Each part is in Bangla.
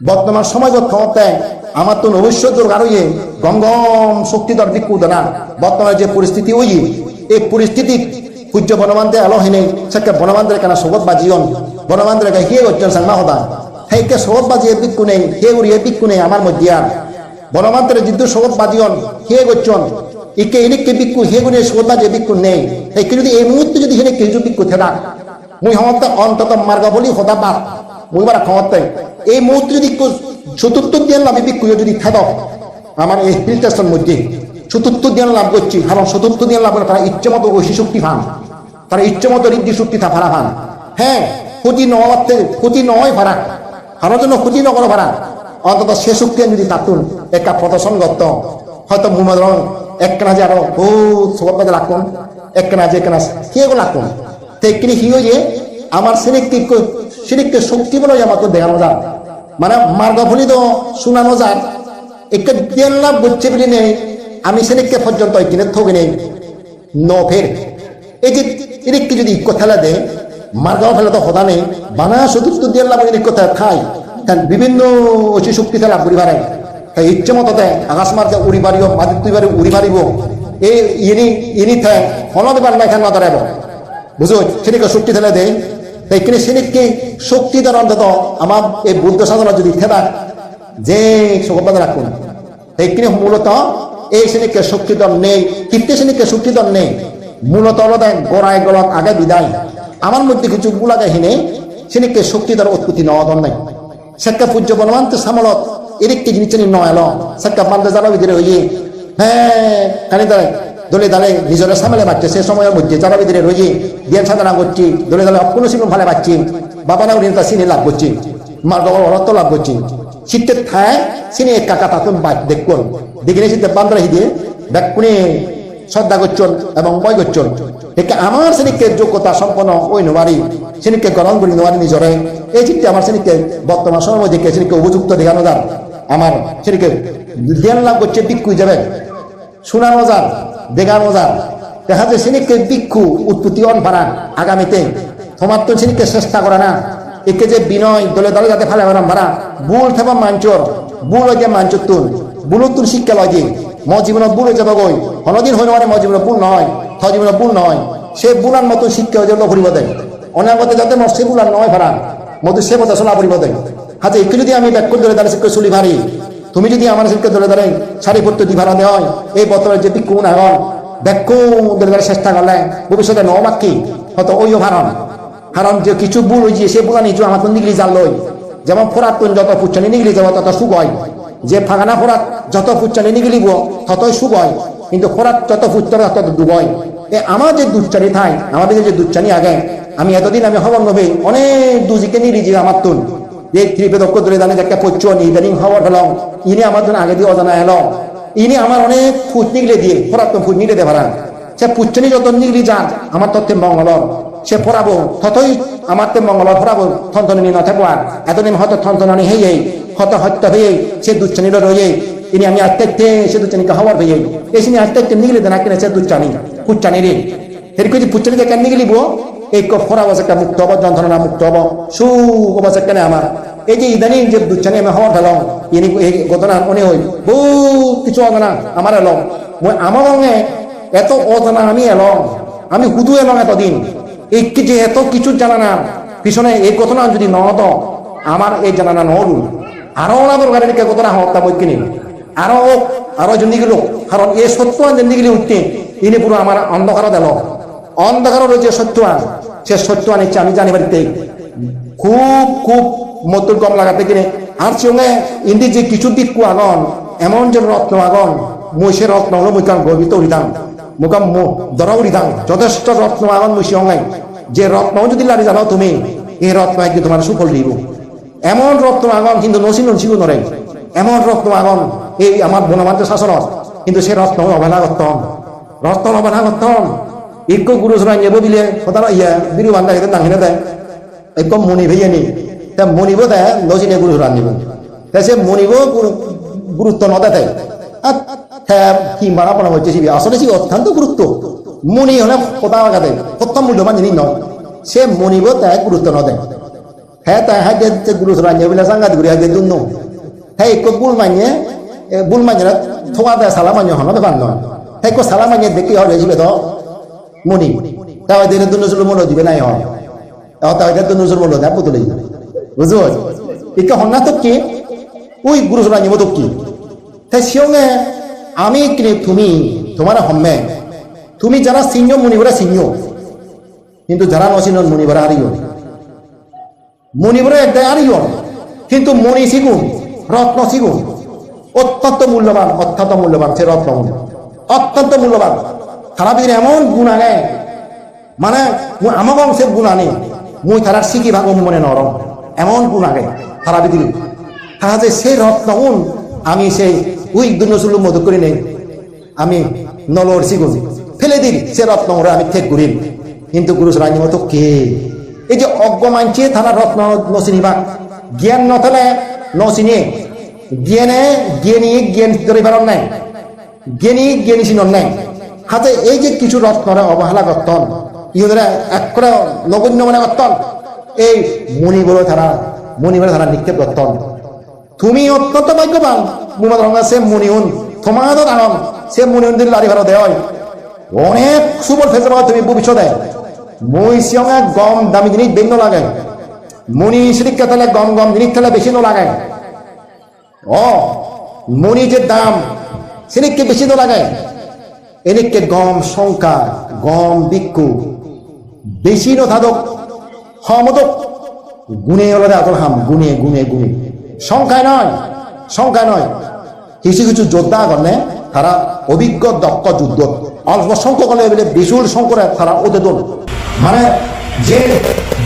বর্তমান সমাজত ক্ষমতায় আমার তো ভবিষ্যৎ আরও ইয়ে গম গম শক্তিধর দিকু না বর্তমানে যে পরিস্থিতি ওই। এই পরিস্থিতি পূজ্য বনবান্ধে আলো হেনে সেকে বনবান্ধের কেন সবত বাজিয়ন বনবান্ধের কে হিয়ে করছেন সাংমা হদা হেকে সবত এ দিকু নেই হে উড়ি এ দিকু নেই আমার মধ্যে আর বনবান্ধের জিদ্দ সবত বাজিয়ন হিয়ে করছেন ইকে ইনিকে বিক্ষু হে গুণে সবত বাজি বিক্ষু নেই এই যদি এই মুহূর্তে যদি হেনে কেজু বিক্ষু থেনা মুই হমতে অন্তত মার্গ বলি হদা বাদ মুই বার ক্ষমতে এই মুহূর্তে যদি চতুর্থ জ্ঞান লাভ বিক্ষু যদি থেদ আমার এই হিল টেস্টের মধ্যে চতুর্থ জ্ঞান লাভ করছি। কারণ চতুর্থ জ্ঞান লাভ করে তারা ইচ্ছে মতো ঐশী শক্তি পান। তারা ইচ্ছে মতো ঋদ্ধি শক্তি তা ফারা পান। হ্যাঁ ক্ষতি নয় ক্ষতি নয় ফারা কারোর জন্য ক্ষতি নকরো ফারা অন্তত সে শক্তি যদি তাতুন একটা প্রদর্শন করত হয়তো মুমাদ একখানা যে আরও বহুত সবত বাজে রাখুন। একখানা যে একখানা হিয়ে রাখুন। তেকিনি হিও যে আমার সিনিককে সিনিককে শক্তি বলে আমার তো দেখানো যায়। মানে মার্গ ফলি তো শুনানো যায় একটা জ্ঞান লাভ করছে বলে নেই, আমি সিনিককে পর্যন্ত কিনে থবি নেই। ন ফের এই যে ইনিককে যদি কথা দে মার্গ ফেলে তো নেই। বানা চতুর্থ জ্ঞান লাভ কথা খাই কারণ বিভিন্ন অতি শক্তি লাভ করি পারে তাই ইচ্ছে মতো দেয় আকাশ মার্কে উড়ি পারিব মাদিত তুই পারি উড়ি পারিব এই ইনি ইনি থাক হনদ বার না এখানে নদরাব বুঝো সেদিকে শক্তি ফেলে দেয় তাই কিনে সেদিককে শক্তি দ্বারা অন্তত আমার এই বুদ্ধ সাধনা যদি থেদা যে সুগবাদ রাখুন। তাই কিনে মূলত এই শ্রেণীকে শক্তিদল নেই কীর্তি শ্রেণীকে শক্তিদল নেই। মূলত হলো গোড়ায় গলত আগে বিদায়। আমার মধ্যে কিছু গুলাগে হিনে শ্রেণীকে শক্তিদল উৎপত্তি দল নাই। সেকা পূজ্য বনবান্ত সামলত এদিককে জিনিস নয় এলো। সেকা বান্ধে জানা ভিতরে হইয়ে হ্যাঁ কানি দাঁড়ায় দলে দালে নিজের সামলে বাচ্চা সে সময়ের মধ্যে যারা ভিতরে রয়েছে জ্ঞান সাধনা করছি, দলে দালে অপূর্ণ শিল্প ভালো পাচ্ছি, বাবা নাও ঋণটা সিনে লাভ করছি, মার বাবার অরত্ব লাভ করছি। শীতের ঠায় সিনে এক কাকা তাতুন দেখুন দেখে শীতে বান্দরা হিদিয়ে ব্যাকুনে শ্রদ্ধা করছেন এবং বয় করছেন। দেখে আমার শ্রেণীকে যোগ্যতা সম্পন্ন ওই নোয়ারি শ্রেণীকে গ্রহণ করি নোয়ারি নিজরে। এই চিত্তে আমার শ্রেণীকে বর্তমান সময় দেখে শ্রেণীকে উপযুক্ত দেখানো যান আমার শ্রেণীকে জ্ঞান লাভ করছে বিক্ষুই যাবে। শোনানো যান যান দেখা যায় সিনিকে ভিক্ষু উৎপত্তি অন ভাড়া আগামীতে। তোমার তো সিনিকে চেষ্টা করে না। একে যে বিনয় দলে দলে যাতে ফেলে ভাড়া ভুল থেবা মাঞ্চর। ভুল হয়ে মাঞ্চর তুন ভুল তুন শিক্ষা লয় ম জীবনত ভুল হয়ে যাবে হনদিন হইন মানে ম জীবনত ভুল নয় থ জীবনত ভুল নয় সে বুলার মতো শিক্ষা হয়ে যাবে ভরিব দেয় অনাগতে যাতে মর সে বুলার নয় ভাড়া মধু সে কথা শোনা ভরিব দেয় হাতে একটু যদি আমি ব্যাকুল ধরে দাঁড়িয়ে শিক্ষা চুলি ভারি তুমি যদি আমার শিক্ষা ধরে দাঁড়াই শাড়ি পড়তে দি ভাড়া দেওয়া হয় এই বতরের যে বিক্ষুণ এখন ব্যাকু ধরে চেষ্টা করলে ভবিষ্যতে ন বাক্কি হয়তো ওইও ভারণ কারণ যে কিছু ভুল হয়েছে, সে বুলা নিচু আমার তো নিগলি জাল লই যেমন ফোরাত তুন যত ফুচ্ছানি নিগলি যাব, তত সুখ হয়। যে ফাগানা ফোরাত যত ফুচ্ছানি নিগলিব ততই সুখ হয়। কিন্তু ফোরাত যত ফুচ্ছানি তত ডুব হয়। এ আমার যে দুচ্চানি থাই আমাদের যে দুচ্চানি আগে, আমি এতদিন আমি নবে অনেক দুজিকে নিলি যে আমার তুন। যে ত্রিপেদক্ষ ধরে জানে একটা পচ্চন ইদানিং খবর পেলাম ইনি আমার জন্য আগে দিয়ে অজানা এলো। ইনি আমার অনেক ফুট নিগলে দিয়ে ফোরাত্ম ফুট নিগলে দিয়ে ভাড়া সে পুচ্ছনি যত নিগলি যান আমার তথ্যে মঙ্গলর। সে ফোরাবো ততই আমার তে মঙ্গলর ফোরাবো থন্তনি নথে আর এতদিন হয়তো থন্তনি হেই হত হত্য হয়ে সে দুচ্ছনির রয়ে ইনি আমি আস্তে আস্তে সে দুচ্ছনিকে খবর হয়ে এসিনি আস্তে আস্তে নিগলে দেনা কিনে সে দুচ্ছানি পুচ্ছানি রে। এরকম যে পুচ্ছনিকে কেন নিগলিব এই ফোরাবো একটা মুক্ত হব যন্ত্রণা মুক্ত হব সুখ কেন আমার। এই যে ইদানিং যে দুচ্ছানি আমি হওয়ার ফেলাম ইনি এই ঘটনা মনে হই বহুত কিছু অজানা আমার এলম। মই আমার রঙে এত অজানা আমি এলম, আমি হুদু এলম এতদিন। এই কি- যে এত কিছু জানা না, পিছনে এই ঘটনা যদি ন নহত আমার এই জানা না নহরু আরও ওনাদের গাড়ি ঘটনা হোক তা কিনি। আরও আরও জিন্দিগিলো কারণ এই সত্য জিন্দিগিলি উঠতে, ইনি পুরো আমার অন্ধকার দিল অন্ধকারের যে সত্য আন সে সত্য আনিচ্ছে আমি জানি বাড়িতে। খুব খুব মতুর কম লাগাতে কিনে আর সঙ্গে ইন্দি যে কিছু দিক আগন, এমন যে রত্ন আগন সে রত্ন হলো মুখান গর্বিত উড়িদাম মুখাম দরা উড়িদাম যথেষ্ট রত্ন আগন মুই সঙ্গে যে রত্ন যদি লাড়ি জানো তুমি, এই রত্ন একদিন তোমার সুফল দিব। এমন রত্ন আগন কিন্তু নসিন নসিব নরে। এমন রত্ন আগন, এই আমার বনমান্ত শাসনত, কিন্তু সে রত্ন অবহেলা করতাম রত্ন অবহেলা করতাম ইকো গুরু সরাই নেব দিলে কোথাও ইয়া বিরু বান্ধা খেতে দাঙ্গিনে দেয় একদম মনি ভেয়ে নি তা মনিব দেয় নজিনে গুরু সরান নিব তা সে মনিব গুরু- গুরুত্ব নদে দেয় আর হ্যাঁ কি মারা পড়া হচ্ছে সিবি আসলে সে অত্যন্ত গুরুত্ব মনি হলে কোথাও দেয় প্রথম মূল্যবান জিনিস নয় সে মনিব তাই গুরুত্ব নদেয় হ্যাঁ তাই হাই যে গুরু রাঞ্জে বলে সাংগাত গুরি হাই দুন্ন হ্যাঁ একো বুল মাইনে বুল মাইনে থোয়া দেয় সালা মাইনে হন বেপার নয় হ্যাঁ কো সালা মাইনে দেখি হরে ছিল তো মনি তাও দিনে দুন্ন চলো মনে দিবে নাই হয় তাও তাও এটা দুন্ন চলো মনে দেয় পুতুলে তো কি? ওই গুরু রাঞ্জে মতো কি? তাই আমি কিনে তুমি, তোমার হম্মে। তুমি যারা সিংহ মুনিবরা সিংহ। কিন্তু যারা মুনিবরা একটা আরিও কিন্তু মণি সিগুন রত্ন সিগুন অত্যন্ত মূল্যবান অত্যন্ত মূল্যবান, সে রত্ন অত্যন্ত মূল্যবান। তারা ভিতরে এমন গুণ আনে মানে আমার বংশের গুণ আনে, মুই তারা শিখি ভাগ মনে নরম। এমন গুণ আগে তারা ভিতরে তারা যে সেই রত্ন গুণ আমি সেই উই দুনসুলু মধু করি নেই, আমি নলর সিগুন ফেলে দিল সে রত্ন ওরা আমি ঠেক করিম। কিন্তু গুরু রানী মতো কে? এই যে অজ্ঞ মানছে থানা রত্ন নচিনিবা জ্ঞান নথলে নচিনিয়ে জ্ঞানে জ্ঞানী জ্ঞান ধরে পারন নাই। জ্ঞানী জ্ঞানী চিনন নাই। হাতে এই যে কিছু রত্নরে অবহেলা করতন, ইহুদরা এক করে নগণ্য মানে করতন, এই মণিগুলো তারা মণিগুলো তারা নিক্ষেপ করতন। তুমি অত্যন্ত ভাগ্যবান মুমাদ রঙা সে মনিউন, তোমার দাঁড়ান সে মনিউন দিল লারি ভালো দেয় অনেক সুবল ফেসে পাওয়া তুমি ভবিষ্যতে মই সিয়ঙে গম দামি জিনিস বেন লাগে মনি সিরিকা তাহলে গম গম জিনিস তাহলে বেশি ন লাগে ও মনি যে দাম সিরিককে বেশি ন এনেকে গম শঙ্কা গম বিক্ষু বেশি ন থাদক হমদক গুণে ওলাদে আদর হাম, গুণে গুণে গুণে। সংখ্যায় নয় সংখ্যায় নয়। কিছু কিছু যোদ্ধা গণে, তারা অভিজ্ঞ দক্ষ যুদ্ধ। অল্প সংখ্যক হলে বলে বিশুল সংখ্যরে তারা ওদের দল। মানে যে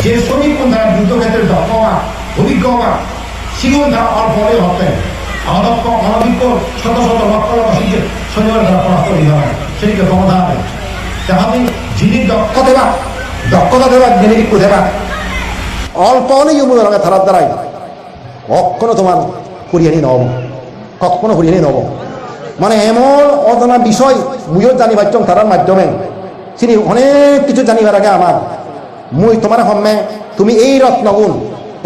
যে শ্রমিক তারা যুদ্ধক্ষেত্রে দক্ষ হওয়া, অভিজ্ঞ হওয়া সেগুলো তারা অল্প হলেও হতেন। অদক্ষ অনভিজ্ঞ শত শত লক্ষ লক্ষ শনিবার তারা পরাস্ত হয়। সেটিকে ক্ষমতা হবে তাহলে যিনি দক্ষ দেবা দক্ষতা দেবা জেনেটিক দেবা অল্প হলেই মনে রঙে থারার দ্বারাই। কখনো তোমার করিয়ানি নব কখনো করিয়ানি নব মানে এমন অজানা বিষয় মুইও জানি পারছম তারার মাধ্যমে। তিনি অনেক কিছু জানিবার আগে আমার, মুই তোমার হম্মে তুমি এই রত্নগুণ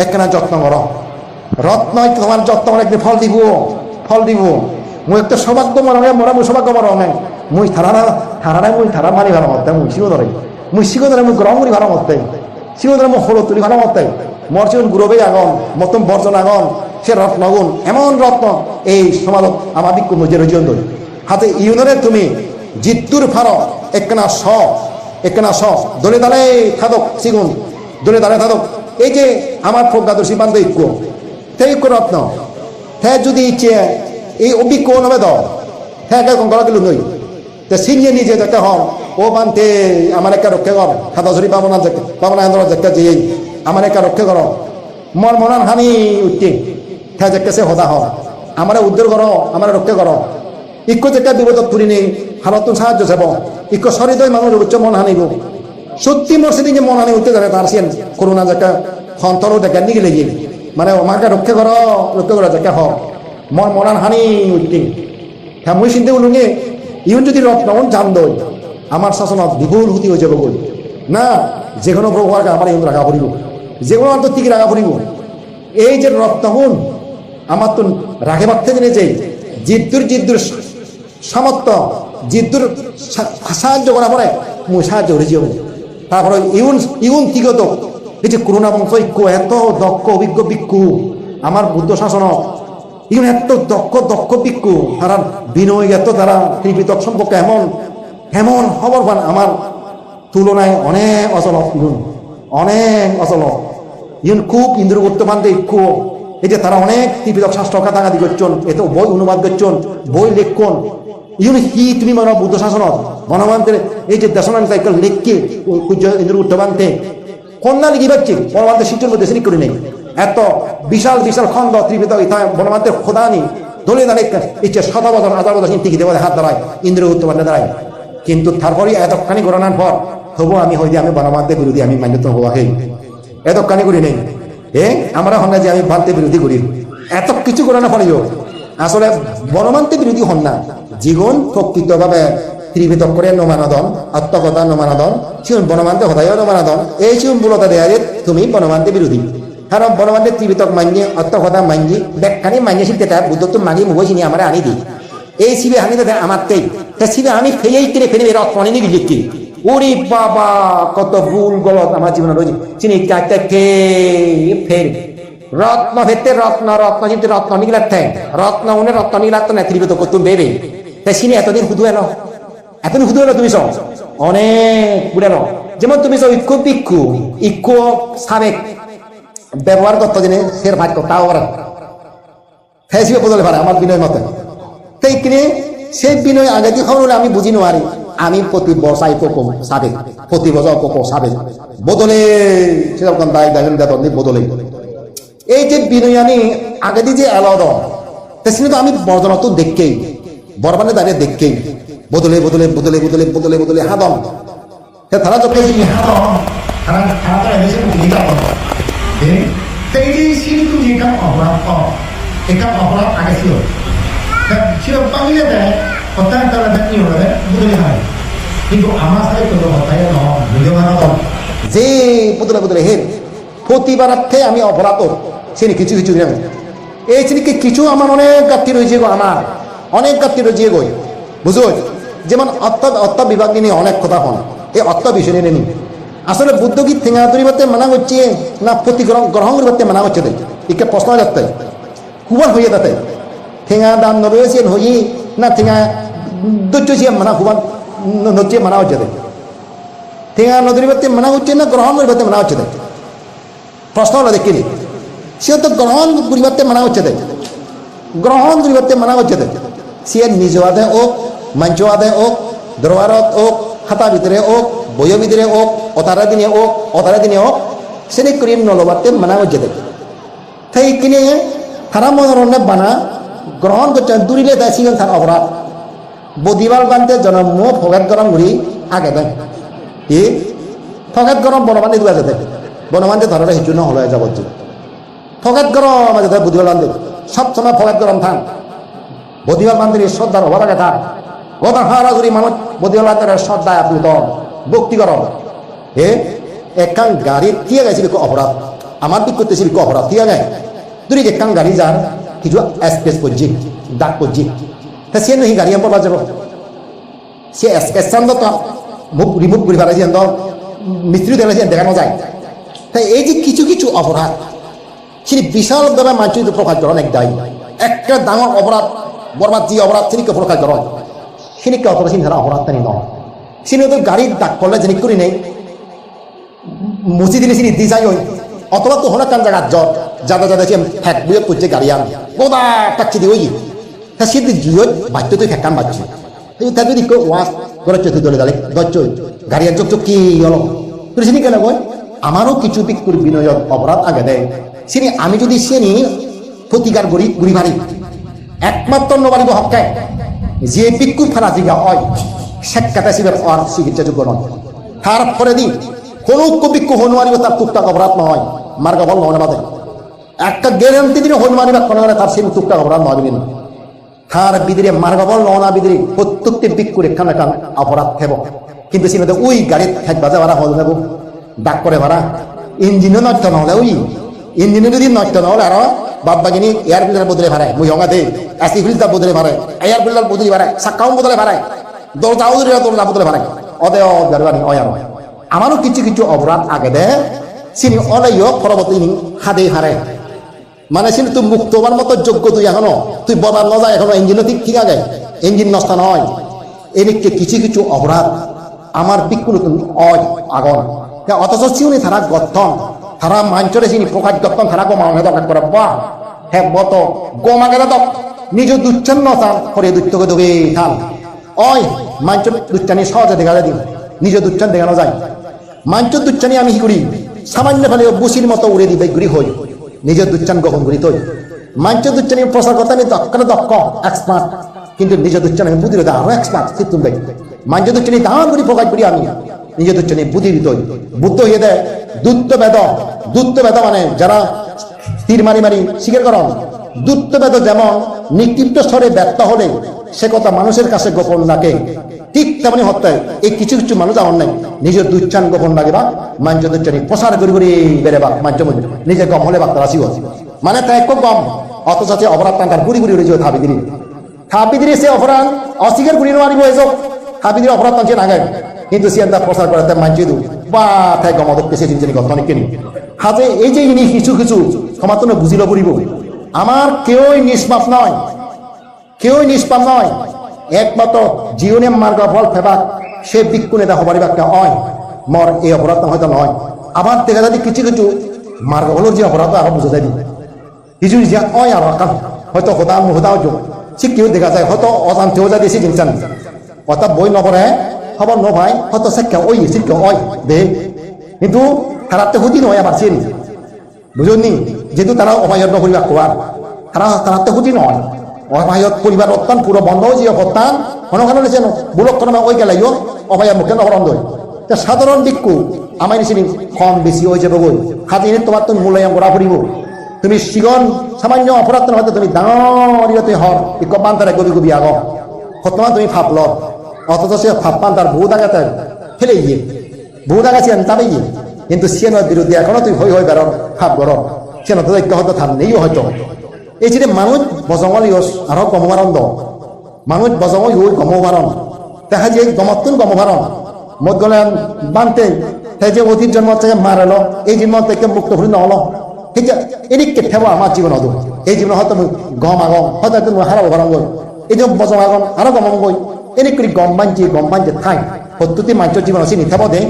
একখানা যত্ন কর। রত্ন তোমার যত্ন করে একদিন ফল দিব ফল দিব। মুই একটা সৌভাগ্য মরমে মরা মুই সৌভাগ্য মরমে মুই থারা থারা মুই থারা মানি ভালো মতে মুই শিও ধরে মুই শিও ধরে মুই গ্রহণ করি ভালো মতে শিও ধরে মুই হলো তুলি ভালো মতে মর জীবন গুরবে আগন মতন বর্জন আগন সে রত্নগুণ এমন রত্ন এই সমাজত আমার বিক্ষু মজে রজন ধরি হাতে ইউনরে তুমি জিত্তুর ফার একনা স একনা স দলে দালে থাদক সিগুন দলে দালে থাদক। এই যে আমার প্রজ্ঞাদর্শী বান্ধব ঐক্য সেই ঐক্য রত্ন হ্যাঁ যদি ইচ্ছে এই অভিজ্ঞ নবে দাও হ্যাঁ কঙ্কলা গেল নই তে নিজে যাকে হন ও বানতে, আমার একটা রক্ষা কর। খাতাঝরি পাবনা পাবনা আন্দোলন যাকে যে আমার একটা রক্ষা কর। মর মনান হানি উঠতে হ্যাঁ যাকে সে হদা হন আমার উদ্ধার করো, আমার রক্ষা করো। ইক্য যেটা বিপদত পুরি নেই হালত সাহায্য চাব ইকো সরিদয় মানুষ উচ্চ মন হানিব। সত্যি মোর সেদিন যে মন হানি উঠতে যাবে, তার সেন করোনা যাকে হন্তর দেখে নিগে লেগে। মানে আমাকে রক্ষা করো রক্ষা করো যাকে হ মন মনান হানি উঠতে হ্যাঁ মই চিন্তা করলুঙে ইউন যদি রত্নগণ জান দই আমার শাসনত বিপুল হুতি হয়ে যাব বই না, যে কোনো প্রভাবকে আমার ইউন রাখা পড়িব। যে কোনো অন্তর্তিকে রাখা পড়িব। এই যে রত্নগুণ আমার তো রাখে বাড়তে জেনে যে জিদ্দুর জিদ্দুর সামর্থ্য, জিদ্দুর সাহায্য করা পরে মুই সাহায্য যাব। তারপরে ইউন ইউন কিগত এই যে করোনা বংশ ঐক্য এত দক্ষ, অভিজ্ঞ বিক্ষু আমার বুদ্ধ শাসন ইউন এত দক্ষ দক্ষ বিক্ষু তারা বিনয় এত তারা ত্রিপিতক সম্পর্কে এমন এমন খবর পান আমার তুলনায় অনেক অচল অনেক অচল। ইউন খুব ইন্দ্র বর্তমান ঐক্য এই যে তারা অনেক ত্রিপিতক শাস্ত্র কাটাকাটি করছেন, এত বই অনুবাদ করছেন, বই লেখন ইউন কি তুমি মানে বুদ্ধ শাসনত? বনবান্তের এই যে দেশনান সাইকেল লেখকে ইন্দ্র উত্তবান্তে কন্যা লিখি পাচ্ছি বনবান্তের শিশুর মধ্যে করে নেই। এত বিশাল বিশাল খন্ড ত্রিপিতক ইথা বনবান্তের খোদানি দলে দাঁড়িয়ে ইচ্ছে শত বছর হাজার বছর দেওয়া হাত দাঁড়ায় ইন্দ্র উত্তবান্তে দাঁড়ায় কিন্তু তারপরে এতখানি গণনার পর তবু আমি হইতে আমি বনবান্তের বিরোধী, আমি মান্যত হওয়া হই। এতখানি করি নেই। এ, আমরা হন যে আমি ভারতের বিরোধী করি। এত কিছু করে না ফলেও আসলে বনমান্তের বিরোধী হন না। জীবন প্রকৃতভাবে ত্রিভিতক করে নমানদন, আত্মকথা নমানদন সিউন বনমান্তে হতায় নমানদন, এই সিউন বলতা দেয়া যে তুমি বনমান্তে বিরোধী। কারণ বনবান্ধে ত্রিবিতক মাঞ্জি অত কথা মাঞ্জি ব্যাখ্যানি মাঞ্জি শিখতে তার বুদ্ধ তো মাগি মুখ চিনি আমার আনি দি এই শিবে আমি তো আমার তেই তা শিবে আমি ফেয়েই কিনে ফেলে রথ পানি নিবি লিখি ওরে বাবা কত ভুল গলত আমার জীবনে রয়েছে চিনি চারটা কে ফের রত্ন ভেতে রত্ন রত্ন কিন্তু রত্ন নিগলার ঠ্যাং রত্ন উনে রত্ন নিগলার তো না ত্রিবিত করতুম বেবে তাই চিনি এতদিন হুদু এলো এতদিন হুদু এলো তুমি সব অনেক বুড়ে এলো যেমন তুমি সব ইক্কু পিক্কু ইক্কু সাবেক ব্যবহার করতে দিনে ফের ভাগ্য তাও ফেসিবে বদলে পারে আমার বিনয় মতে। তাই কিনে সেই বিনয় আগে হলে আমি বুঝি নোয়ারি আমি প্রতি বসাই কোকো সাবেক প্রতি বছর কোকো সাবেক বদলে, সেরকম দায় দেখেন বদলে। এই যে বিনয়ানি আগে দিয়ে যে এলাদ তেসিনে তো আমি বর্ধনা তো দেখকেই বরবানে দাঁড়িয়ে দেখকেই বদলে বদলে বদলে বদলে বদলে বদলে হাদম। তারা যখন 이 আছে তেইশে কিন্তু এটা অপরাধ কম এটা অপরাধ আগে ছিল ছিল দেয় তারা হবে বুঝলি হয় কিন্তু আমার সাথে কোনো যে বদলে বদলে হের প্রতিবারার্থে আমি অপরাধ চিনি কিছু কিছু দিন এই চিনিকে কিছু আমার অনেক গাত্রী রয়েছে গো আমার অনেক গাত্রী রয়েছে গো বুঝো যেমন অর্থ অর্থ বিভাগ নিয়ে অনেক কথা হন এই অর্থ বিষয় নিয়ে আসলে বুদ্ধ কি থেঙা দরিবাতে মানা হচ্ছে না প্রতি গ্রহণ গ্রহণ করিবাতে মানা হচ্ছে দেয় একে প্রশ্ন যাতে কুবার হয়ে তাতে থেঙা দাম নরয়েছে হই না থেঙা দৈত্য মানা কুবার নচ্ছে মানা হচ্ছে দেয় থেঙা নদীর বাতে মানা হচ্ছে না গ্রহণ করিবাতে মানা হচ্ছে দেয় প্রশ্ন হলো দেখিনি সে তো গ্রহণ করিবাতে মানা হচ্ছে দেয় গ্রহণ করিবাতে মানা হচ্ছে দেয় সে নিজ আদে ওক মঞ্চ আদে ওক দরবারত ওক খাতা ভিতরে ওক ভিতরে ওক অতারা দিনে ওক অতারা দিনে ওক সেনে করি নলবাতে মানা হচ্ছে দেয় তাই কিনে তারা মনোরণে বানা গ্রহণ করছে দূরিলে দেয় সিগন তার অপরাধ বদিবাল বানতে জন্ম ফগাত গরম ঘুরি আগে দেয় কি ফগাত গরম বনবান্ধে দুয়া যেতে বনবান্ধে ধরে হিচু নহলে যাবজ্জীব ফগাত গরম আছে তাই বুধিবাল বান্ধে সব সময় ফগাত গরম থান। বদিবাল বান্ধের শ্রদ্ধার হবার আগে থাক গদার হারা ঘুরি মানুষ বদিবাল বান্ধের শ্রদ্ধা আপনি তো ভক্তি গরম এ একান গাড়ি থিয়ে গেছে বিকো অপরাধ আমার দিক করতেছি বিকো অপরাধ থিয়ে গায় তুই একান গাড়ি যার কিছু এক্সপ্রেস করছি ডাক করছি তা সে নহি গাড়ি আমার যাব। সে এক্সপ্রেশন তো মুখ রিমুভ করে ফেলাইছেন তো মিস্ত্রি দেখাইছেন দেখানো যায় তাই এই যে কিছু কিছু অপরাধ সেটি বিশালভাবে মানুষ প্রকাশ করেন এক দায়ী একটা ডাঙর অপরাধ বরবাদ যে অপরাধ সেটিকে প্রকাশ করেন সেটিকে অপরাধ সিনহারা অপরাধ তানি নয় সিনি তো গাড়ির ডাক করলে জিনিস করি নেই। দিলে সিনি দি যাই অথবা তো হলে কান জায়গা জ্বর যাদা যাদা সে ফ্যাট বুয়ে করছে গাড়ি আন। বোদা টাকছি দি ওই তা সে জিও বাচ্চা তুই ফ্যাকান বাচ্চা তা যদি কেউ ওয়াশ করে চতুর দলে দালে গচ্ছ গাড়ি আর চোখ কি হলো? তুই সিনি কেন কই আমারও কিছু বিক্ষুর বিনয় অপরাধ আগে দেয় সিনি আমি যদি সেনি প্রতিকার করি গুড়ি মারি একমাত্র নবারিব হকায় যে বিক্ষু ফেলা জিগা হয়। শিবের আর চিকিৎসা যোগ্য নয় তারপরে দিন কোন তার টুকটাক অপরাধ নয়। মার্গ বল বাদে। একটা গ্যারান্টি দিনে হনুমারিবা কোনো তার সেই টুকটাক অপরাধ নয় না তার বিদিরে মার্গবল ননা বিদিরে প্রত্যেকটি অপরাধ কিন্তু সে ওই গাড়ির থাক বাজে ভাড়া হল নেব। ডাক করে ভাড়া। ইঞ্জিনও নষ্ট নহলে ওই। ইঞ্জিনে যদি নষ্ট নহলে আরও বাদ বাগিনি এয়ার ফিল্টার বদলে ভাড়ায়। মুই হঙা দে এসি ফিল্টার বদলে ভাড়ায়। এয়ার ফিল্টার বদলে ভাড়ায়। সাক্কাও বদলে ভাড়ায়। আমারও কিছু কিছু অপরাধ আগে দে। চিনি অলাইও পরবর্তী হাদে হারে। মানে সিনি তুই মুক্তবার মতো যোগ্য তুই এখনও। তুই বদার ন যায় এখনও ইঞ্জিনও ঠিক ঠিক আগে। ইঞ্জিন নষ্ট নয়। এদিকে কিছু কিছু অপরাধ আমার পিকুল আগন। অথচ চিউনি তারা গঠন তারা মাঞ্চরে চিনি প্রকাশ গঠন তারা গো মাংস দরকার করে বাহ হ্যাঁ বত গোমাকে দক। নিজ দুচ্ছন্ন তান করে দুচ্ছকে দগে থান অয় মাঞ্চ দুচ্ছানি সহজে দেখা যায় নিজ দেখানো যায়। মাঞ্চ আমি কি করি? সামান্য বুসির মতো উড়ে দিবে হই নিজের দুচ্চান গ্রহণ করি মাঞ্চ দুচ্চান প্রচার করতে আমি দক্ষ দক্ষ এক্সপার্ট কিন্তু দুচ্চান আমি আরও এক্সপার্ট মাঞ্চ দুচ্চানি করি প্রকাশ করি আমি। দুচ্চানি বুদ্ধি হয়ে দেয় দূত্ত বেদ। দূত্ত বেদ মানে যারা তীর মারি মারি স্বীকার করন। দূত্ত বেদ যেমন নিকৃষ্ট স্বরে ব্যর্থ হলে সে কথা মানুষের কাছে গোপন রাখে ঠিক তেমনি হত্যায় এই কিছু কিছু মানুষ আমার নাই নিজের দুচ্ছান গোপন লাগে বা? মাঞ্জ দুচ্ছানি প্রসার করি করি বেড়ে বা মাঞ্জ মধ্যে নিজে গম হলে বাক্তার আসিব মানে তাই খুব গম, অথচ সে অপরাধ তার গুড়ি গুড়ি উড়ে দিলি। থাবি দিলি সে অপরাধ, অস্বীকার করি নোৱাৰিব এসব। থাবি দিলি অপরাধ তাঞ্চে নাগে কিন্তু সে তার প্রসার করে তাই মাঞ্জি দু। বা তাই গম গমদক পেছে চিন্তানি গত অনেক কিনি হাতে এই যে ইনি কিছু কিছু সমাতন বুঝিল পড়িব আমার কেউই নিষ্পাপ নয়। কেউই নিষ্পাপ নয়। একমাত্র জীবনে মার্গ ফল ফেবাক, সে বিক্ষু নেতা হবার একটা অয়। মর, এই অপরাধ হয়তো নয়। আবার দেখা যায় কিছু কিছু মার্গ হলোর যে অপরাধ আরও বুঝা যায় কিছু যে অয় আর আকাল হয়তো হতা মুহতাও যোগ সে কেউ দেখা যায় হয়তো অজান্তেও যায় দেশে জিনিস অর্থাৎ বই নপরে খবর ন ভাই হয়তো সে কেউ ওই সে কেউ অয়, দে। কিন্তু তারাতে হুদি নয় আবার চিনি বুঝলি যেহেতু তারা অবায়ত পরিবার কোয়ার, তারা তারাতে হুদি নয়। অবায়ত পরিবার অত্যান, পুরো বন্ধ যে অত্যান। মনে করেন যেন বুলক কোনো ওই গেলাইও অবায়ত মুখে নবরন্দ তা সাধারণ দিকু আমার নিচিনি কম বেশি হয়ে যাবে গই হাতে এনে তোমার তুমি মূল্যায়ন করা ফুরিব। তুমি সিগন সামান্য অপরাধ হয়তো তুমি ডাঙর ইয়তে হর। কমান তারা গবি গবি আগ। বর্তমান তুমি ভাবল অথচ সে ভাবপান তার বহু দাগাতে ফেলে গিয়ে। বহু দাগাছি তাবে গিয়ে। কিন্তু সিয়ানোর বিরুদ্ধে এখনও তুই হই হই বেরো ভাব গর সিয়ানো তো ঐক্য হয়তো থাম নেই হয়তো। এই যে মানুষ বজঙল ইয়স আরও গমমারন্দ মানুষ বজঙল ইউই গমমারণ দেখা যে গমতুন গমমারণ মত গলে বানতে তাই যে অতীত জন্ম থেকে মারালো এই জন্ম থেকে মুক্ত হলি নহল। ঠিক আছে এদিকে থেব আমার জীবন হতো এই জীবন হয়তো গম আগম হয়তো তুমি হারাবো ভারম গই এই যে বজং আগম আরও গমম গই এনে করে গম বাঞ্চি গম বাঞ্চি ঠাই। পদ্ধতি মাঞ্চ জীবন আছে নিথাব দে।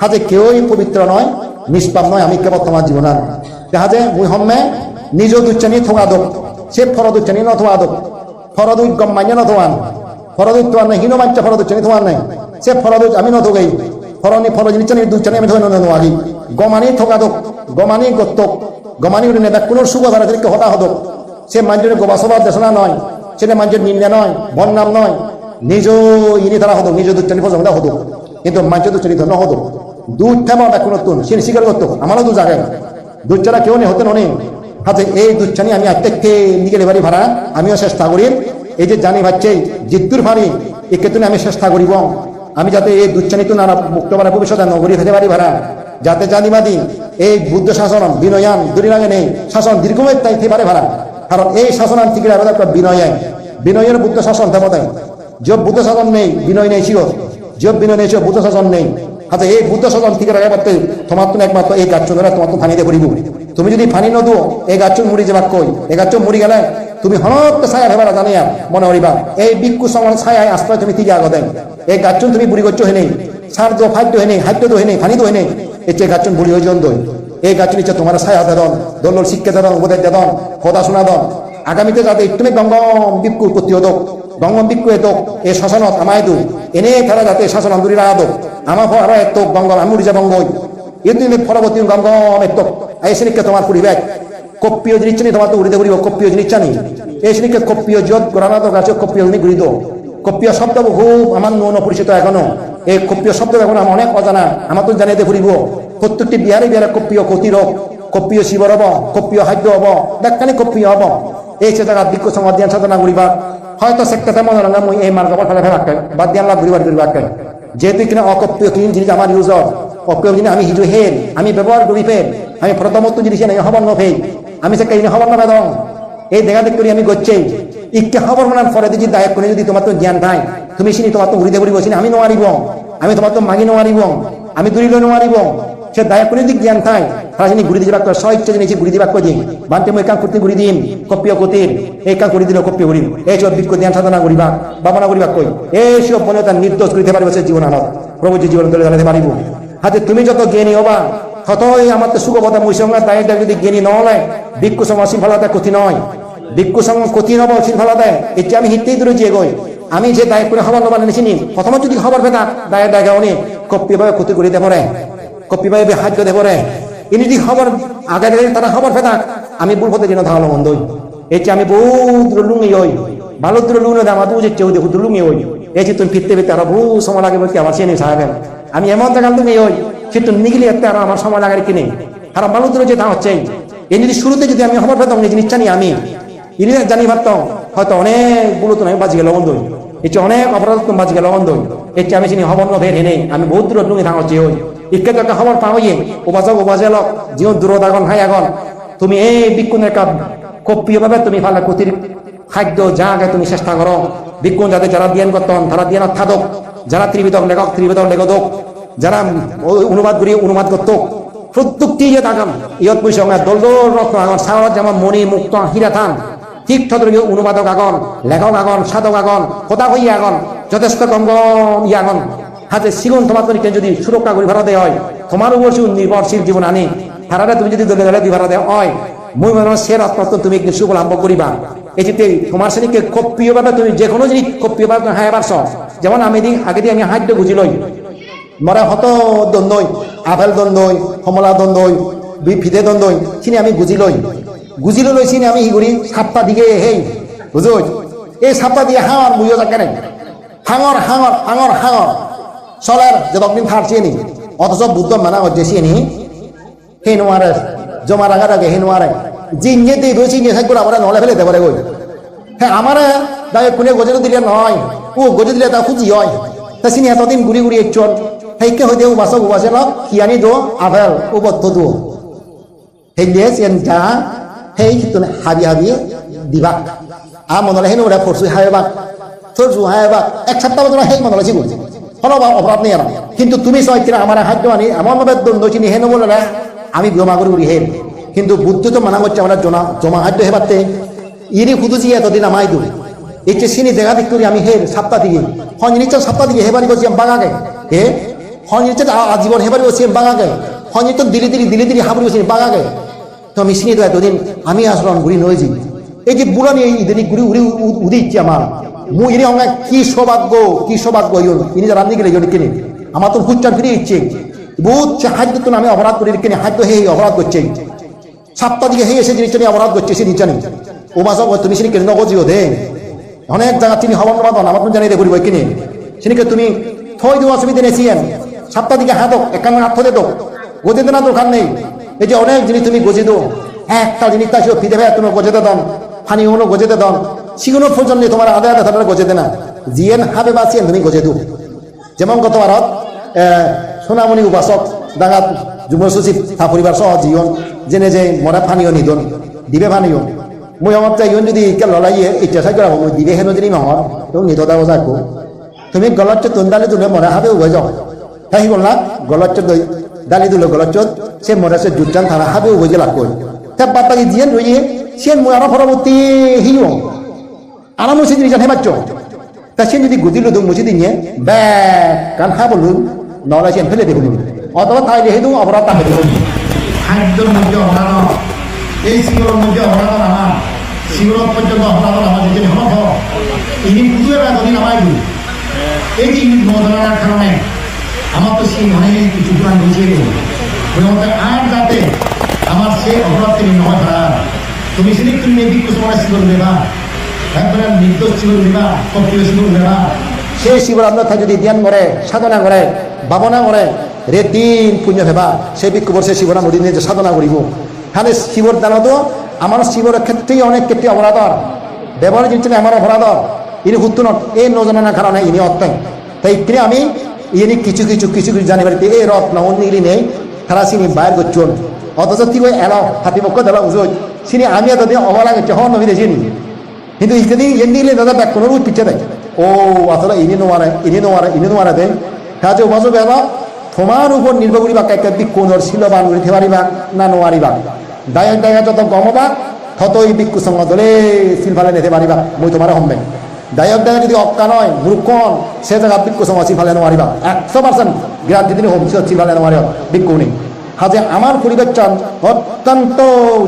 হাতে কেউই পবিত্র নয় নিষ্পাপ নয় আমি কেবল তোমার জীবন আর দেখা যায় মুই হম্মে নিজ দুচ্চানি থোঙা দোক। সে ফরদ উচ্চানি ন থোঙা দোক। ফরদ গম মাঞ্জা ন থোয়ান ফরদ তোমার নাই হীন মাঞ্চা ফরদ উচ্চানি থোয়ান নাই। সে ফরদ আমি ন থোগাই ফরনি ফরজ নিচ্চানি দুচ্চানি আমি ধরে নোয়ারি গমানি থোকা দোক। গমানি গত্তক গমানি উঠে নেতা কোনো সুগধারা থেকে হতা হদক সে মানুষের গোবাসবার দেশনা নয়। সেটা মানুষের নিন্দা নয়। বন্যাম নয়। নিজ ইনি তারা হদক নিজ দুচ্চানি ফজংদা হদক কিন্তু মানুষের দুচ্চানি ধন্য হদক দুধ থেমা কোনো তুন। সে স্বীকার করতো আমারও দু জায়গায় দুচ্চারা কেউ নেই হতে ননে? হাতে এই দুচ্চানি আমি আত্মেককে নিকে বাড়ি ভাড়া? আমিও চেষ্টা করি। এই যে জানি ভাবছে জিদ্দুর ভারি একে তুমি আমি চেষ্টা করিব আমি যাতে এই দুচ্চানিত নানা মুক্ত বারা ভবিষ্যতে নগরী থেকে বাড়ি ভাড়া। যাতে জানি জানিবাদি এই বুদ্ধ শাসন, বিনয়ান দুরিরাঙে নেই। শাসন দীর্ঘমের তাই থেকে ভাড়া। কারণ এই শাসনান থেকে একটা বিনয়ান বিনয়ের বুদ্ধ শাসন তেমতাই যে বুদ্ধ শাসন নেই, বিনয় নেই ছিল যে বিনয় নেই ছিল বুদ্ধ শাসন নেই। আচ্ছা এই বুদ্ধ শাসন থেকে রাখা পারতে তোমার তো একমাত্র এই গাছ ধরে তোমার তো ফানিতে পড়িব তুমি যদি ফানি নদু এই গাছ মুড়ি যাবার কই? এই গাছ মুড়ি গেলে তুমি হনত্ব ছায়া ভেবার জানিয়া মনে করিবা, এই বিক্ষু সমান ছায়ায় আশ্রয় তুমি তিগে আগত এই গাছ তুমি বুড়ি করছ হেনে, সার দো ফাইট হেনে, হাইট দো হেনে, ফানি দো হেনে এতে গাছ বুড়ি হয়ে জন দই এই গাছ নিচে তোমার ছায়া দেদন দোলর শিক্ষা দেদন উপদেশ দেদন, কথা শোনা দন আগামীতে যাতে তুমি গঙ্গম বিক্ষু প্রতিরোধক গঙ্গম বিক্ষু এত এ শাসনত আমায় দু, এনে তারা যাতে শাসন আন্দুরি রাখা। আমার ফর এত গঙ্গম আমি উড়ি যাবঙ্গই এদিন পরবর্তী গঙ্গম এত এই শ্রেণীকে তোমার পরিবেশ কপ্পিও জিনিস নি তোমার তো উড়িতে ঘুরিব, কপ্পিও জিনিস জানি এই শ্রেণীকে কপ্পিও যত তো গাছে, কপ্পিও জিনিস ঘুরিত। কপ্পিয় শব্দ খুব আমার নুন পরিচিত এখনও। এই কপ্পিয় শব্দ এখন আমার অনেক অজানা, আমার তো জানিতে ফুরিব প্রত্যেকটি বিহারে বিহারে কপ্পিয় ক্ষতির হোক কপ্পিয় শিবর হব কপ্পিয় খাদ্য হব দেখানি কপ্পিয় হব। এই জায়গা দিক্ষ সমাজ ধ্যান সাধনা করিবা। হয়তো সেক্টাতে মনে রাখা মই এই মার্গ ফেলে ফেলে রাখে বাদ দিয়া লাভ ঘুরিবার ঘুরিবার যেহেতু কিনা অকপ্পিয় কিন জিনিস আমার ইউজ অপ্রিয় জিনিস আমি হিজু হেন, আমি ব্যবহার করি ফের আমি প্রথমত জিনিস নাই হবর নফেই আমি সে কাহিনী হবর না বেদন এই দেখা দেখ করি আমি গচ্ছি ইকে খবর মানার পরে যদি দায়ক করে যদি তোমার তো জ্ঞান নাই। তুমি চিনি তোমার তো উড়িতে পড়িব চিনি আমি নোৱাৰিব। আমি তোমার তো মাগি নোৱাৰিব। আমি দূরিল নোৱাৰিব। সে দায়ক করে যদি জ্ঞান থাই বিজ্ঞ ধ্যান সাধনা কই? সব নির্দোষ করিতে পারিব সে জীবন প্রভু জীবন জানাতে পারিব। হাতে তুমি যত জ্ঞানী হবা, ততই আমার তো সুখবতা তাই যদি জ্ঞানী নহলে বিক্ষু সমাজ শৃঙ্খলাটা কঠিন নয় ভিক্ষু সঙ্গ কঠিন হব শৃঙ্খলা দেয় আমি হিতেই দূরে যে গই। আমি যে দায় করে খবর নবান নিছিনি যদি খবর পেতা দায়ের দায় গাওনি কপি ভাবে ক্ষতি করে দেব রে কপি ভাবে সাহায্য দেব যদি খবর আগে দিলে তারা খবর পেতা আমি ভুল পথে যেন ধারণ বন্ধ এটি আমি বহুত লুঙ্গি হই ভালো দূর লুঙ্গি দাম আদু যে কেউ দেখো লুঙ্গি এই যে তুমি ফিরতে ফিরতে আরও বহু সময় লাগে বলতে আমার চেনে সাহেবেন আমি এমন জায়গা লুঙ্গি হই, সে তো নিগলি একটা আরও আমার সময় লাগার কিনে আর ভালো দূরে যে তা হচ্ছে এই যদি শুরুতে যদি আমি খবর পেতাম এই জিনিসটা নিয়ে আমি, ইনি জানি ভাবতো হয়তো অনেকগুলো তো আমি বাজি গেল বন্ধু এটি অনেক অপরাধ তো বাজি গেল বন্ধু এটি আমি চিনি হবন ভের হেনে আমি বহুত দূর ডুঙি থাকছি হই। ইকে একটা খবর পাওয়াই ওবাজক ওবাজেলক জীবন দূরত হাই আগন। তুমি এই বিক্ষুণের কাপ ভাবে তুমি ফালে কুতির খাদ্য যা আগে তুমি চেষ্টা করো বিক্ষুণ যাতে যারা দিয়ান করতন তারা দিয়ান থাদক। যারা ত্রিবিদক লেখক ত্রিবিদক লেখক যারা অনুবাদ করি অনুবাদ করতো প্রত্যেকটি ইয়ে আগাম ইয়ত পয়সা দল দল রত্ন আগন সাগরত যেমন মণি মুক্ত হীরা থান। ঠিক তদরীয় অনুবাদক আগন, লেখক আগন, সাধক আগন কথা হই আগন, যথেষ্ট গঙ্গম ই আগন। হাতে সিগুন তোমার তরিকে যদি সুরক্ষা করে ভাড়া দেওয়া হয়, তোমার উপর নির্ভরশীল জীবন আনি। হারারে তুমি যদি দলে দলে বিভাড়া দেওয়া হয়, মই মনে হয় সে রত্ন তুমি একদিন সুবলাম্ব করিবা। এটিতে তোমার শ্রেণীকে খুব প্রিয়ভাবে তুমি যে কোনো জিনিস খুব প্রিয়ভাবে হ্যাঁ পারছ। যেমন আমি দিন আগে দিয়ে আমি হাইদ্য বুঝি লই। মরা হত দ্বন্দ্বই আভেল দ্বন্দ্বই সমলা দ্বন্দ্বই ফিদে দ্বন্দ্বই চিনি আমি গুজি লই। গুজি লৈ চিনি আমি হিগুৰি সাপ্পা দিকে হেই, বুঝোই? এই সাপ্পা দিয়ে হাঙর বুঝিও থাকে হাঙর হাঙর হাঙর হাঙর। চলের যে তকদিন থাকছে নি অথচ বুদ্ধ মানা হচ্ছে সেই নোৱাৰে। জমা রাখা সেই নোৱাৰে। জিনিয়ে দিয়ে রয়েছে নিয়ে থাকব আমরা নহলে ফেলে পারে গই হ্যাঁ আমারে দায় কোনে গজের দিলে নয় ও গজে দিলে তা খুঁজি হয়। তা চিনি এতদিন ঘুরি ঘুরি চল সেইকে হইতে উবাসক উবাসে লক কিয়ানি দো আভেল ও বদ্ধ দো। হেলিয়ে চেন যা, সেই সিটো হাবি হাবি দিবা আ মনলে হেন ওরা ফরসু হাইবাক থরসু হাইবাক এক সপ্তাহ বছর সেই মনলে চিগুন অপরাধ নেই কিন্তু তুমি আমার হাত না আমি জমা করি হেন কিন্তু বুদ্ধ তো মানা করছে জমা জমা হাত হেবাতে ইনি খুঁজুছি এতদিন আমাই দু এই দেখা দিক করি আমি হের সপ্তাহ দিকে। হন নিশ্চয় সপ্তাহ দিকে হেবারি করছি হে? হন নিশ্চয় আজীবন হেবারি করছি আমি বাগাকে হন নিশ্চয় দিলি দিলি দিলি দিলি করছি তো আমি চিনি তো এতদিন আমি আসলাম ঘুরি নয় যাই এই যে বুড়ানি এই ইদিনি ঘুরি উড়ি উদি ইচ্ছে আমার। কি সৌভাগ্য কি সৌভাগ্য ইয়ন ইনি গেলে আমার তো ফিরে হাত তো আমি অপরাধ করি কিনে, হাত হে অপরাধ করছে। দিকে হে এসে নিয়ে অপরাধ করছে, সে নিচে নেই। ও মাসা তুমি কেন নগজিও দে। অনেক জায়গা তিনি হবন বাদন আমার তুমি জানিয়ে করিব কিনে। সিনিকে তুমি থই দেওয়া অসুবিধা নেছিয়েন সাতটা দিকে হাতক একান্ন হাত থে দো গজে দেনা দোকান নেই। এই যে অনেক জিনিস তুমি গজে একটা জিনিস তা ফিদে ভাই তুমি গজেতে দন ফানি হলো গজেতে দন সিগুনো পর্যন্ত তোমার আদায় আদায় তাহলে গজেতে না। জিয়েন হাবে বাঁচিয়েন তুমি গজে দো যেমন গত বারত সোনামণি উপাসক ডাঙাত যুৱ সচিব থা পৰিবাৰ সহ জীৱন, যেনে যে মৰা ফানিও নিদন, দিবে ফানিও মই আমার চাই যদি ইকে ললাইয়ে ইচ্ছা চাই করা মই দিবে হেন যদি নহর তো নিদতা বজাকো তুমি গলত তুন দালি তুলে মরা হাবে উভয় যাও। তাই বল না, গলত দই দালি তুলে গলত সে মরা সে জুটান থানা হাবে উভয় জেলা কই তা বাতাকি জিয়েন রইয়ে সে মই আর পরবর্তী হিও আরাম সে জিনিস হেমাচ্ছ তা সে যদি গুদিল দুম মুছি দিয়ে ব্যাগ কান হা বলুন নলা সে ফেলে দেখুন। অথবা তাইলে হেতু অপরাধ তাকে দেখুন। খাদ্যের মধ্যে অপরাধ। এই শিবিরের মধ্যে অপরাধ আমার শিবির পর্যন্ত অপরাধ আমার যদি হন ইনি এতদিন আমায় দিই এই কারণে, আমার তো সেই অনেক কিছু প্রাণ বুঝিয়ে দেবো আর যাতে আমার অপরাধ থেকে নয় তুমি নেবি কুসুমার শিবির দেবা, একবারে নির্দোষ শিবির দেবা কপ্রিয় শিবির দেবা। সে শিবর আপনার যদি ধ্যান করে, সাধনা করে, ভাবনা করে, রে দিন পুণ্য ভেবা সেই বিক্ষু বর্ষে শিবরা নদী নিয়ে সাধনা করিব। তাহলে শিবর দানা তো আমার শিবরের ক্ষেত্রেই অনেক ক্ষেত্রে অপরাধর ব্যবহার জিনিস আমার অপরাধর। ইনি হুত্তু নত এই নজনার কারণে ইনি অত্যাই তাই তিনি আমি, ইনি কিছু কিছু কিছু কিছু জানি বাড়িতে এই রত্ন অন্য নেই, তারা চিনি বাইর করছুন। অথচ তুই ওই এলাও, হাতি পক্ষ দেলা উজোই চিনি আমি এতদিন অবলা গেছে হন নবী দেখিনি কিন্তু ইত্যাদি এমনি দাদা ব্যাক কোনো রূপ পিছিয়ে দেয় ও আসলে ইনি নোয়ারে ইনি নোয়ারে ইনি নোয়ারে দেন কাজে উপাসক এলা তোমার উপর নির্ভর করিবা কাইকে দিক কোনর শিলবান উঠে পারিবা না নোয়ারিবা দায়ক দায়ক যত গমবা ততই বিক্ষু সঙ্গ দলে সিলফালে নিতে পারিবা মই তোমার হম্বে দায়ক দায়ক যদি অক্কা নয় মূর্খন সে জায়গা বিক্ষু সঙ্গ সিলফালে নোয়ারিবা একশো পার্সেন্ট গ্যারান্টি দিনে হোম সিলফালে নোয়ারিবা বিক্ষু নেই হাজে আমার পরিবার চান, অত্যন্ত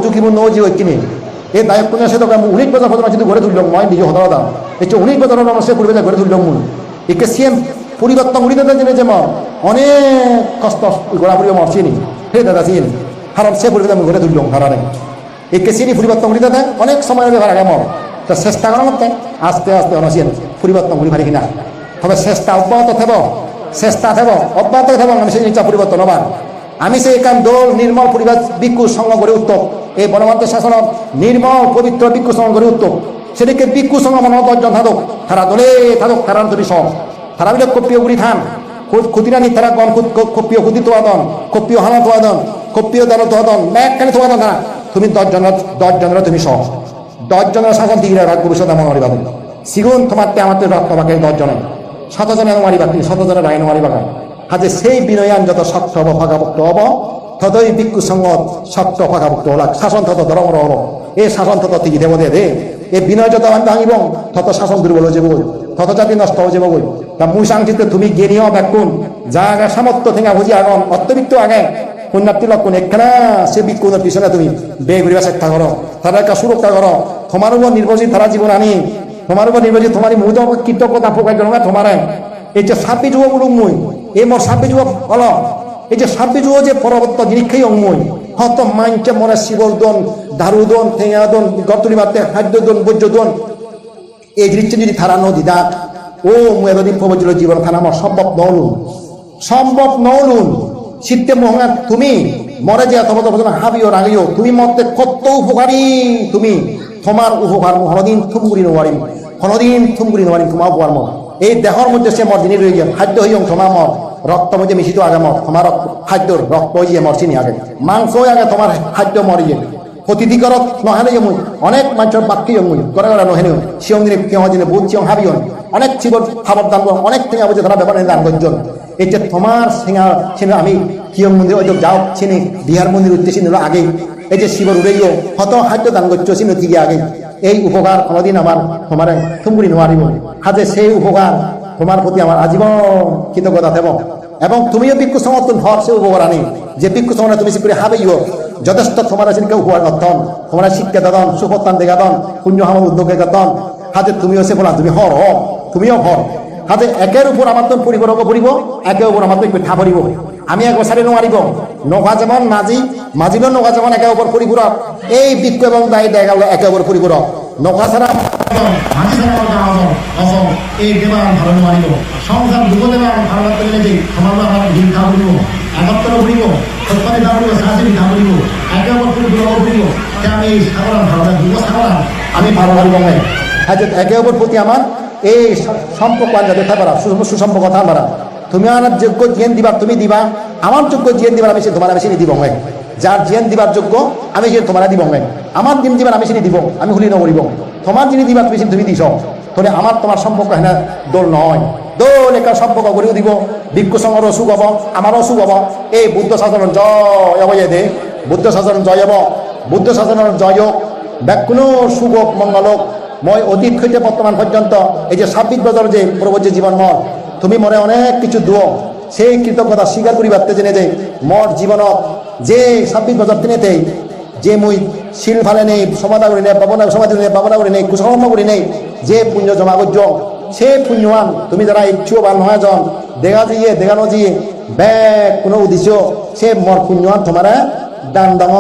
ঝুঁকিপূর্ণ যে কিনে এই দায়ক কোন সে তোকে উনিশ বছর পর্যন্ত যদি গড়ে তুললাম মই নিজে হতা হতাম এই যে উনিশ বছর আমার সে পরিবার গড়ে তুললাম মূল। একে সিএম পরিবর্তন উড়ি দাদা জেনে যেমন অনেক কষ্ট গোড়া পরিবার মরছিনি হে দাদা সিন কারণ সে পরিবার আমি গড়ে তুললাম হারানে একে সিনি পরিবর্তন উড়ি দাদা অনেক সময়ের ব্যাপার আগে মর তা চেষ্টা করা মতে আস্তে আস্তে অনসিয়েন পরিবর্তন উড়ি পারি কিনা। তবে চেষ্টা অব্যাহত থাকব চেষ্টা থাকব অব্যাহত থাকব আমি সেই জিনিসটা পরিবর্তন হবার। আমি সেই এখান দোল নির্মল পরিবেশ ভিক্ষু সঙ্গ গড়ে উত্তম। এই বনমান্ত শাসন নির্মল, পবিত্র ভিক্ষু সঙ্গ গড়ে উত্তম। সেদিকে ভিক্ষু সঙ্গ মন দশজন থাকুক তারা দোলে থাকুক তারা তুমি সব তারা বিলে কপিও গুড়ি থান খুদিরানি তারা গণ দল তোয়াদন তোয়াদন না তুমি দশজন দশজনের তুমি সব দশজনের শাসন দিয়ে রাখ ভবিষ্যৎ এমন মারিবা সিগুন তোমার তে আমার রক্ত বাকে দশজনে। শতজনের মারিবা তুমি শতজনের রাইন মারিবা হাজে সেই বিনয়ান যত শক্ত হব ভাগাভুক্ত হব, ততই ভিক্ষু সঙ্গত শক্ত ভাগাভুক্ত হল। শাসন তত ধর্মর হব। এই শাসন তত তিকি দেব দে দে এই বিনয় যত আমি ভাঙিব, তত শাসন দুর্বল হয়ে যাব তত জাতি নষ্ট হয়ে যাব তা মুই সাংচিতে তুমি গেনিও ব্যাকুন যা আগে সামর্থ্য থেকে বুঝি আগন অত্যবিত্ত আগে। পুণ্যার্থী লক্ষণ একখানা, সে বিক্ষুণের পিছনে তুমি বে ঘুরিবা চেষ্টা করো তারা একটা সুরক্ষা করো তোমার উপর নির্ভরশীল তারা জীবন আনি তোমার উপর নির্ভরশীল তোমার মুদ কৃতজ্ঞতা প্রকাশ করো তোমার। এই যে সাপি যুব বলুক মুই এই মোর সাপি যুব বল, এই যে সাপি যুব যে পরবর্ত নিরীক্ষাই অংমুই হত মনে শিবল দন, দারু দন ঠেঙা দন, গতলি মারতে খাদ্য দন বৈদ্য দন। এই জিনিসটা যদি থারা নদী দাঁত ও মেরদি প্রবজ্র জীবন থানা আমার সম্ভব নলুন। সম্ভব নলুন। শীতে মহঙ্গা তুমি মরে যে তোমার তো হাবিও রাগিও, তুমি মরতে কত উপকারী তুমি। তোমার উপকার হনদিন থুমগুড়ি নোয়ারিম হনদিন থুমগুড়ি নোয়ারিম, তোমার উপকার মত এই দেহর মধ্যে সে মর জিনিস রয়ে গেল খাদ্য হইয়ং তোমার মত রক্ত মধ্যে মিশিত আগে মত তোমার খাদ্যর রক্ত হইয়ে মরছিনি আগে। মাংস আগে তোমার খাদ্য মরিয়ে প্রতিদিকরত নহেনে মুই অনেক মানুষের বাক্যই মুই করে করে নহেনে সিয়ং দিনে কেউ দিনে বুধ সিয়ং হাবিয়ন অনেক শিবর খাবার দান করো, অনেক থেকে বুঝে তারা ব্যাপারে দান করজন এই যে তোমার সিঙ্গা সিনে আমি কিয়ং মন্দির ওই যাও চিনি বিহার মন্দির উদ্দেশ্যে আগে এই যে শিবর উড়েইও হত হাদ্য দান করছ চিনি থেকে আগে এই উপকার কোনোদিন আমার তোমার থুমগুড়ি নোয়ারিব হাজে সেই উপকার তোমার প্রতি আমার আজীবন কৃতজ্ঞতা দেব। এবং তুমিও ভিক্ষু সমর্থন হওয়ার সে উপকার আনি, যে ভিক্ষু সমর্থন তুমি করে হাবেইও যথেষ্ট তোমার আছেন কেউ হুয়ার নতন তোমার শিক্ষা দাদন সুপত্তান দেখাদন, পুণ্য হামর উদ্যোগে গাতন হাতে তুমিও সে বলা, তুমি হর হ তুমিও হর হাতে একের উপর আমার তো পরিবর্গ পড়িব একের উপর আমার তো পিঠা পড়িব আমি এক বছরে নোৱাৰিব নখা যেমন মাজি মাজিলেও নখা যেমন একে ওপর পরিপূরক এই বিক্ষ এবং দায়ী দেখা গেল একে ওপর পরিপূরক নখা ছাড়া অপর আমি ভালো দুর্গ আমি ভালো একে অপর প্রতি আমার এই সম্পর্ক আনতে দেখা পারা সুসম্পর্ক কথা পারা তুমি আমার যোগ্য জিয়ান দিবার তুমি দিবা। আমার যোগ্য জিয়ান দিবার আমি সে তোমার আমি সে দিব হয় যার জিয়ান দিবার যোগ্য, আমি সে তোমার দিব হয় আমার দিন দিবার আমি সে দিব, আমি হুলি নকরিব তোমার যিনি দিবার তুমি তুমি দিছ। তাহলে আমার তোমার সম্পর্ক হেনা দোল নয়। দোল একা সম্পর্ক গড়িও দিব। ভিক্ষু সংঘর অসুখ হব, আমারও অসুখ হব। এই বুদ্ধ শাসন জয় হব দে। বুদ্ধ শাসন জয় হব। বুদ্ধ শাসনের জয় হোক ব্যাকুনো সুগক মঙ্গলক মই অতীত হইতে বর্তমান পর্যন্ত এই যে ছাব্বিশ বছর যে প্রবজ্য জীবন মর তুমি মনে অনেক কিছু দুয় সেই কৃতজ্ঞতা স্বীকার করি পারতে জেনে যে মর জীবনত যে ছাব্বিশ বছর তিনেতেই যে মুই শিল ফালে নেই, সমাধা করি নেই, পাবনা সমাধি নেই, পাবনা করি নেই কুসকর্ম করি নেই, যে পুণ্য জমা করছ সে পুণ্যৱান তুমি যারা ইচ্ছুবান নহয় জন দেখা দিয়ে দেখানো দিয়ে ব্যাগ কোনো উদ্দেশ্য সে মর পুণ্যৱান তোমার দান দাম